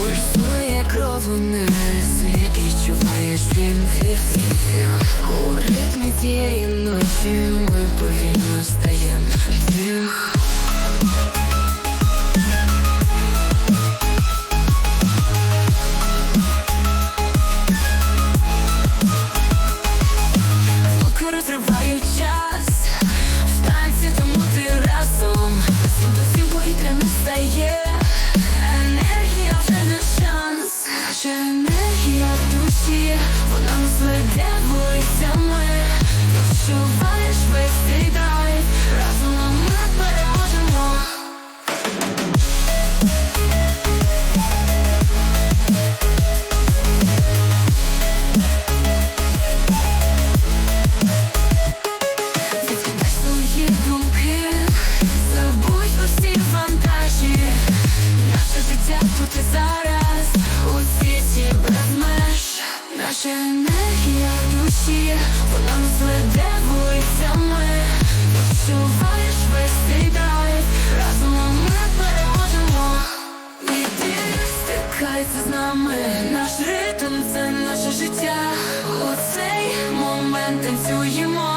Пульсує кров у небесі І чуваєш він У ритмі тієї ночі Ми повільно стаєм Дих Розривають час В тому ти разом. Сім до сім повітря Наша енергія в душі, вона нас веде вулицями, відчуваєш весь цей драйв, разом ми переможемо. Відкидай свої вантажі, наше життя тут зараз. залишається з нами. Наш ритм це наше життя. У цей момент танцюємо.